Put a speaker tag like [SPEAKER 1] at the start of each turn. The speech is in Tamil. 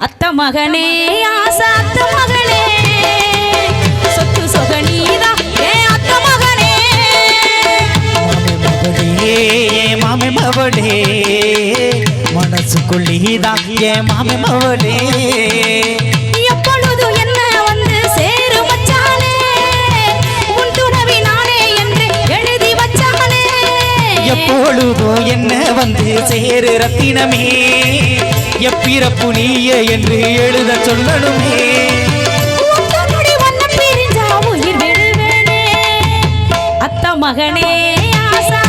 [SPEAKER 1] அத்த மகனே ஆசை அத்த மகனே சொத்து சொகனீதா ஏ அத்த மகனே
[SPEAKER 2] மாமே மவளே மனசுக்குள்ளீதான் ஏன் மாமே மவளே
[SPEAKER 1] எப்பொழுது என்ன வந்து சேரு மச்சானே? உன் துணவி நானே என்று எழுதி வச்சானே.
[SPEAKER 2] எப்பொழுதோ என்ன வந்து சேரு ரத்தினமே. எப்பிறப்பு நீயே என்று எழுத சொல்லணுமே.
[SPEAKER 1] அத்த மகனே ஆசா.